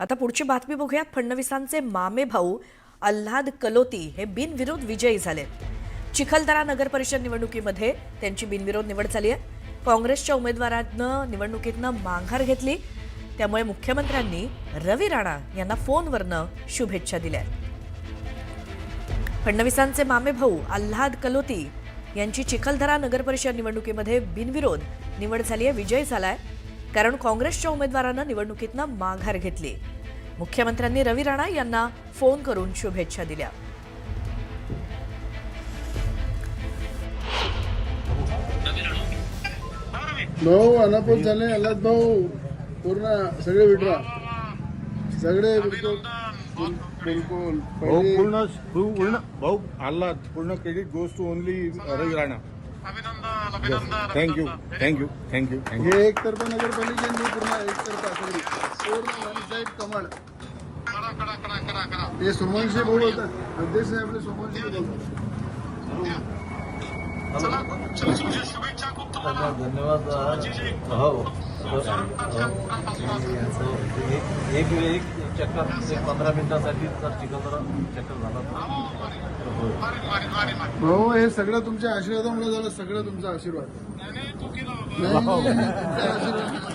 आता पुढची बातमी बघूयात. फडणवीसांचे मामे भाऊ आल्हाद कलोती हे बिनविरोध विजयी झाले. चिखलदरा नगर परिषद निवडणुकीमध्ये त्यांची बिनविरोध निवड झाली आहे. काँग्रेसच्या उमेदवारानं निवडणुकीतनं माघार घेतली. त्यामुळे मुख्यमंत्र्यांनी रवी राणा यांना फोनवरनं शुभेच्छा दिल्या फडणवीसांचे मामे भाऊ आल्हाद कलोती यांची चिखलदरा नगर परिषद निवडणुकीमध्ये बिनविरोध निवड झाली आहे विजय झालाय कारण काँग्रेसच्या उमेदवारानं निवडणुकीतनं माघार घेतली. मुख्यमंत्र्यांनी रवी राणा यांना फोन करून शुभेच्छा दिल्या. भाऊ अनापूर झाले अल्लाद भाऊ. पूर्ण सगळे विड्रा. सगळे बिलकुल बिलकुल. भाऊ पूर्ण पूर्ण भाऊ आल्हा पूर्ण credit goes to only Ravi Rana. Thank you thank you thank you thank you हे एकतर्फा नगरपालिकेने पूर्ण एकतर्फा सगळी पूर्ण वन साईड कमळ हे। सोमवंशी भाऊ होतात अध्यक्ष आहे आपले सोमवंशी बोलतात धन्यवाद हो एक एक एक चक्कर एक पंधरा मिनिटासाठी जर चिखलदरा चक्कर झाला. भाऊ हे सगळं तुमच्या आशीर्वादामुळे झालं सगळं तुमचा आशीर्वाद. नाही, नाही, तुमचा आशीर्वाद.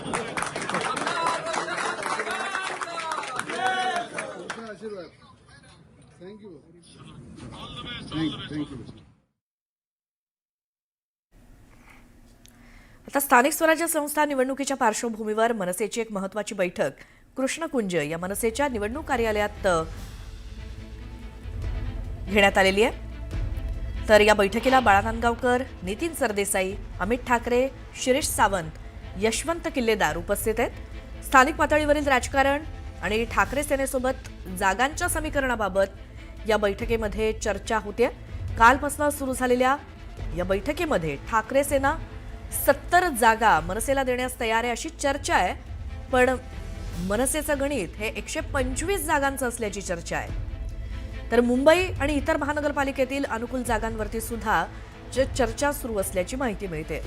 तुमचा आशीर्वाद. थँक्यू थँक्यू थँक्यू आता स्थानिक स्वराज्य संस्था निवडणुकीच्या पार्श्वभूमीवर मनसेची एक महत्वाची बैठक. कृष्णकुंज या मनसेच्या निवडणूक कार्यालयात अ, घेण्यात आलेली आहे. तर या बैठकीला बाळा नांदगावकर नितीन सरदेसाई अमित ठाकरे शिरीष सावंत यशवंत किल्लेदार उपस्थित आहेत. स्थानिक पातळीवरील राजकारण आणि ठाकरे सेनेसोबत जागांच्या समीकरणाबाबत या बैठकीमध्ये चर्चा होते. कालपासून सुरू झालेल्या या बैठकीमध्ये ठाकरे सेना सत्तर जागा मनसेला देण्यास तयार आहे अशी चर्चा आहे. पण मनसेचं गणित हे एकशे पंचवीस जागांचं असल्याची चर्चा आहे. तर मुंबई आणि इतर महानगरपालिकेतील अनुकूल जागांवरती सुद्धा जे चर्चा सुरू असल्याची माहिती मिळते.